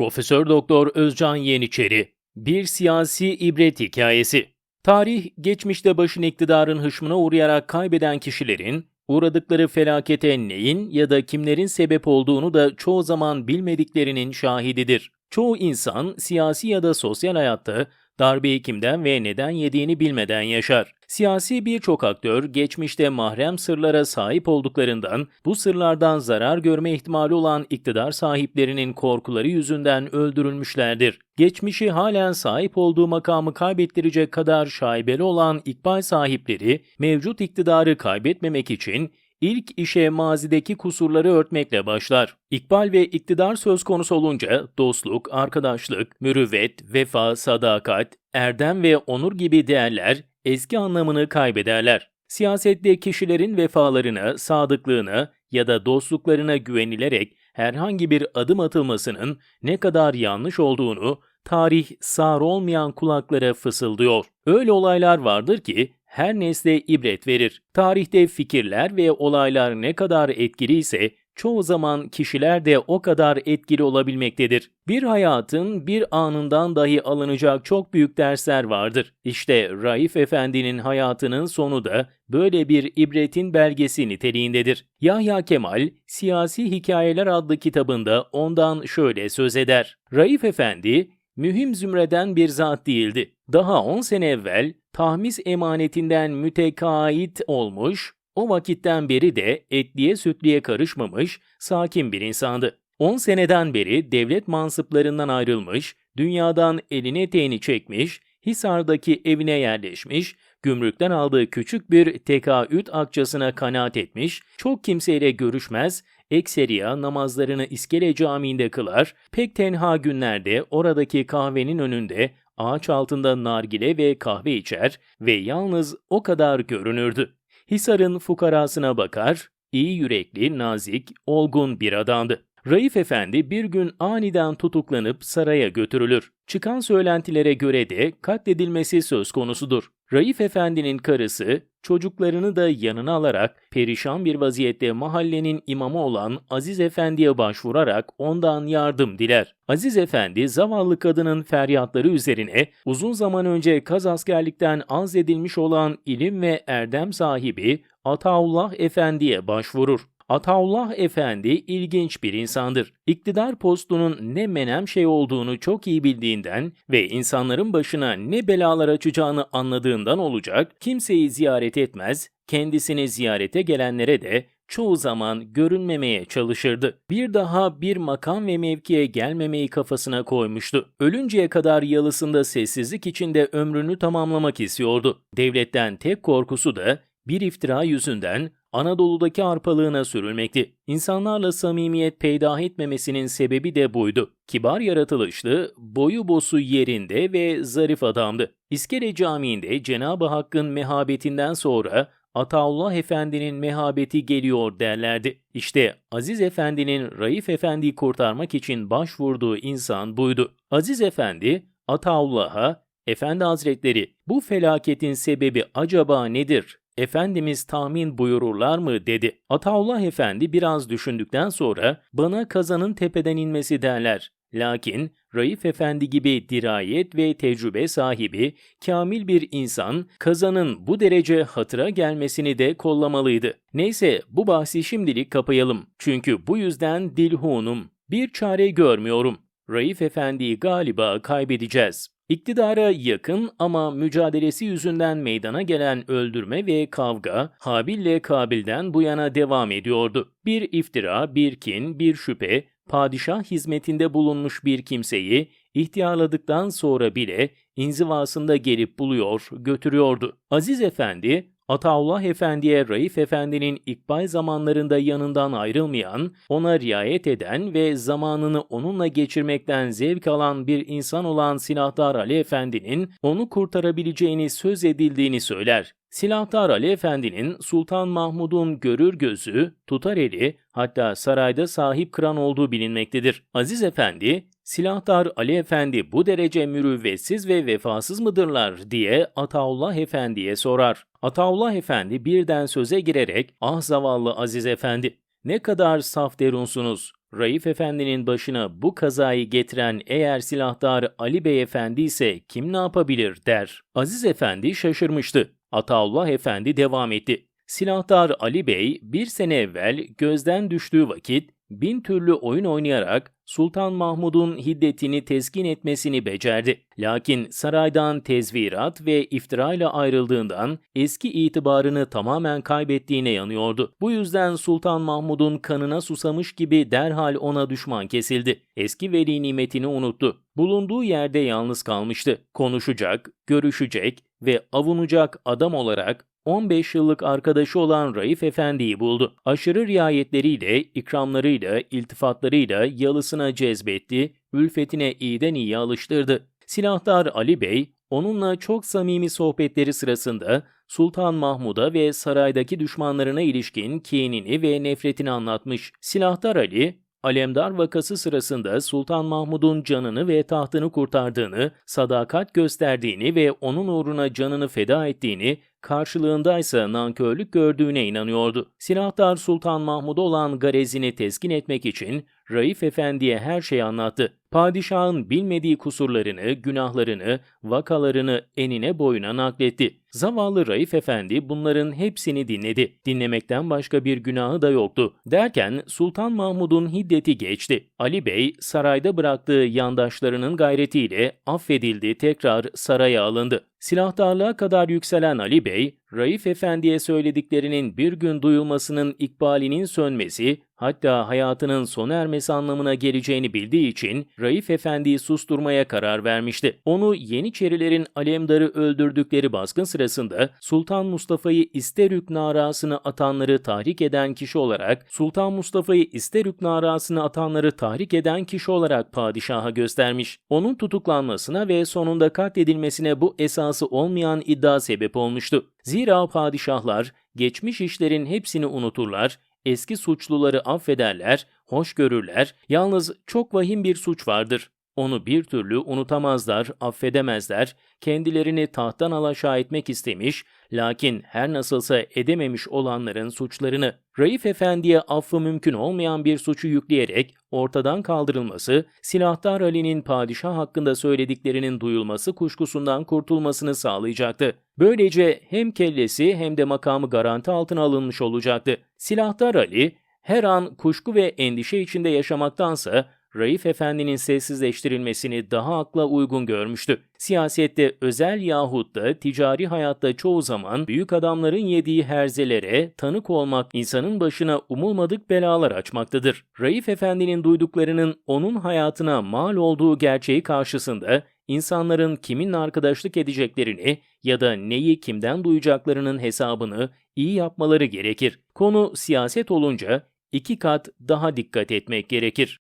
Profesör Doktor Özcan Yeniçeri Bir siyasi ibret hikayesi. Tarih, geçmişte başın iktidarın hışmına uğrayarak kaybeden kişilerin, uğradıkları felakete neyin ya da kimlerin sebep olduğunu da çoğu zaman bilmediklerinin şahididir. Çoğu insan siyasi ya da sosyal hayatta darbeyi kimden ve neden yediğini bilmeden yaşar. Siyasi birçok aktör geçmişte mahrem sırlara sahip olduklarından bu sırlardan zarar görme ihtimali olan iktidar sahiplerinin korkuları yüzünden öldürülmüşlerdir. Geçmişi halen sahip olduğu makamı kaybettirecek kadar şaibeli olan ikbal sahipleri mevcut iktidarı kaybetmemek için İlk işe mazideki kusurları örtmekle başlar. İkbal ve iktidar söz konusu olunca dostluk, arkadaşlık, mürüvvet, vefa, sadakat, erdem ve onur gibi değerler eski anlamını kaybederler. Siyasette kişilerin vefalarına, sadıklığına ya da dostluklarına güvenilerek herhangi bir adım atılmasının ne kadar yanlış olduğunu tarih sağır olmayan kulaklara fısıldıyor. Öyle olaylar vardır ki her nesle ibret verir. Tarihte fikirler ve olaylar ne kadar etkili ise çoğu zaman kişiler de o kadar etkili olabilmektedir. Bir hayatın bir anından dahi alınacak çok büyük dersler vardır. İşte Raif Efendi'nin hayatının sonu da böyle bir ibretin belgesi niteliğindedir. Yahya Kemal, Siyasi Hikayeler adlı kitabında ondan şöyle söz eder. Raif Efendi, mühim zümreden bir zat değildi. Daha 10 sene evvel tahmis emanetinden mütekait olmuş, o vakitten beri de etliye sütliye karışmamış, sakin bir insandı. 10 seneden beri devlet mansıplarından ayrılmış, dünyadan elini eteğini çekmiş, Hisar'daki evine yerleşmiş, gümrükten aldığı küçük bir tekaüt akçasına kanaat etmiş, çok kimseyle görüşmez, ekseriya namazlarını İskele Camii'nde kılar, pek tenha günlerde oradaki kahvenin önünde ağaç altında nargile ve kahve içer ve yalnız o kadar görünürdü. Hisar'ın fukarasına bakar, iyi yürekli, nazik, olgun bir adamdı. Raif Efendi bir gün aniden tutuklanıp saraya götürülür. Çıkan söylentilere göre de katledilmesi söz konusudur. Raif Efendi'nin karısı çocuklarını da yanına alarak perişan bir vaziyette mahallenin imamı olan Aziz Efendi'ye başvurarak ondan yardım diler. Aziz Efendi zavallı kadının feryatları üzerine uzun zaman önce kaz askerlikten azledilmiş olan ilim ve erdem sahibi Ataullah Efendi'ye başvurur. Ataullah Efendi ilginç bir insandır. İktidar postunun ne menem şey olduğunu çok iyi bildiğinden ve insanların başına ne belalar açacağını anladığından olacak kimseyi ziyaret etmez, kendisini ziyarete gelenlere de çoğu zaman görünmemeye çalışırdı. Bir daha bir makam ve mevkiye gelmemeyi kafasına koymuştu. Ölünceye kadar yalısında sessizlik içinde ömrünü tamamlamak istiyordu. Devletten tek korkusu da bir iftira yüzünden Anadolu'daki arpalığına sürülmekti. İnsanlarla samimiyet peydah etmemesinin sebebi de buydu. Kibar yaratılışlı, boyu bosu yerinde ve zarif adamdı. İskele Camii'nde Cenab-ı Hakk'ın mehabetinden sonra Ataullah Efendi'nin mehabeti geliyor derlerdi. İşte Aziz Efendi'nin Raif Efendi'yi kurtarmak için başvurduğu insan buydu. Aziz Efendi, Ataullah'a, Efendi Hazretleri bu felaketin sebebi acaba nedir Efendimiz tahmin buyururlar mı dedi. Ataullah Efendi biraz düşündükten sonra bana kazanın tepeden inmesi derler. Lakin Raif Efendi gibi dirayet ve tecrübe sahibi, kamil bir insan kazanın bu derece hatıra gelmesini de kollamalıydı. Neyse bu bahsi şimdilik kapayalım. Çünkü bu yüzden dilhunum. Bir çare görmüyorum. Raif Efendi'yi galiba kaybedeceğiz. İktidara yakın ama mücadelesi yüzünden meydana gelen öldürme ve kavga Habil ile Kabil'den bu yana devam ediyordu. Bir iftira, bir kin, bir şüphe, padişah hizmetinde bulunmuş bir kimseyi ihtiyarladıktan sonra bile inzivasında gelip buluyor, götürüyordu. Aziz Efendi, Ataullah Efendi'ye Raif Efendi'nin ikbal zamanlarında yanından ayrılmayan, ona riayet eden ve zamanını onunla geçirmekten zevk alan bir insan olan Silahdar Ali Efendi'nin onu kurtarabileceğini söz edildiğini söyler. Silahdar Ali Efendi'nin Sultan Mahmud'un görür gözü, tutar eli, hatta sarayda sahip kıran olduğu bilinmektedir. Aziz Efendi, Silahdar Ali Efendi bu derece mürüvvetsiz ve vefasız mıdırlar diye Ataullah Efendi'ye sorar. Ataullah Efendi birden söze girerek ah zavallı Aziz Efendi ne kadar saf derunsunuz. Raif Efendi'nin başına bu kazayı getiren eğer silahdar Ali Bey Efendi ise kim ne yapabilir der. Aziz Efendi şaşırmıştı. Ataullah Efendi devam etti. Silahdar Ali Bey bir sene evvel gözden düştüğü vakit bin türlü oyun oynayarak Sultan Mahmud'un hiddetini teskin etmesini becerdi. Lakin saraydan tezvirat ve iftirayla ayrıldığından eski itibarını tamamen kaybettiğine yanıyordu. Bu yüzden Sultan Mahmud'un kanına susamış gibi derhal ona düşman kesildi. Eski veli nimetini unuttu. Bulunduğu yerde yalnız kalmıştı. Konuşacak, görüşecek ve avunacak adam olarak 15 yıllık arkadaşı olan Raif Efendi'yi buldu. Aşırı riayetleriyle, ikramlarıyla, iltifatlarıyla yalısına cezbetti, ülfetine iyiden iyi alıştırdı. Silahdar Ali Bey, onunla çok samimi sohbetleri sırasında Sultan Mahmud'a ve saraydaki düşmanlarına ilişkin kinini ve nefretini anlatmış. Silahdar Ali, Alemdar vakası sırasında Sultan Mahmud'un canını ve tahtını kurtardığını, sadakat gösterdiğini ve onun uğruna canını feda ettiğini, karşılığındaysa nankörlük gördüğüne inanıyordu. Silahdar Sultan Mahmud'a olan garezini teskin etmek için Raif Efendi'ye her şeyi anlattı. Padişahın bilmediği kusurlarını, günahlarını, vakalarını enine boyuna nakletti. Zavallı Raif Efendi bunların hepsini dinledi. Dinlemekten başka bir günahı da yoktu. Derken Sultan Mahmud'un hiddeti geçti. Ali Bey sarayda bıraktığı yandaşlarının gayretiyle affedildi, tekrar saraya alındı. Silahdarlığa kadar yükselen Ali Bey, Raif Efendi'ye söylediklerinin bir gün duyulmasının ikbalinin sönmesi, hatta hayatının sona ermesi anlamına geleceğini bildiği için Raif Efendi'yi susturmaya karar vermişti. Onu Yeniçerilerin Alemdar'ı öldürdükleri baskın sırasında Sultan Mustafa'yı İsterük narasını atanları tahrik eden kişi olarak Sultan Mustafa'yı İsterük narasını atanları tahrik eden kişi olarak padişaha göstermiş. Onun tutuklanmasına ve sonunda katledilmesine bu esası olmayan iddia sebep olmuştu. Zira padişahlar geçmiş işlerin hepsini unuturlar, eski suçluları affederler, hoş görürler. Yalnız çok vahim bir suç vardır. Onu bir türlü unutamazlar, affedemezler. Kendilerini tahttan alaşağı etmek istemiş, lakin her nasılsa edememiş olanların suçlarını Raif Efendi'ye affı mümkün olmayan bir suçu yükleyerek ortadan kaldırılması, Silahdar Ali'nin padişah hakkında söylediklerinin duyulması kuşkusundan kurtulmasını sağlayacaktı. Böylece hem kellesi hem de makamı garanti altına alınmış olacaktı. Silahdar Ali, her an kuşku ve endişe içinde yaşamaktansa Raif Efendi'nin sessizleştirilmesini daha akla uygun görmüştü. Siyasette özel yahut da ticari hayatta çoğu zaman büyük adamların yediği herzelere tanık olmak insanın başına umulmadık belalar açmaktadır. Raif Efendi'nin duyduklarının onun hayatına mal olduğu gerçeği karşısında insanların kiminle arkadaşlık edeceklerini ya da neyi kimden duyacaklarının hesabını iyi yapmaları gerekir. Konu siyaset olunca iki kat daha dikkat etmek gerekir.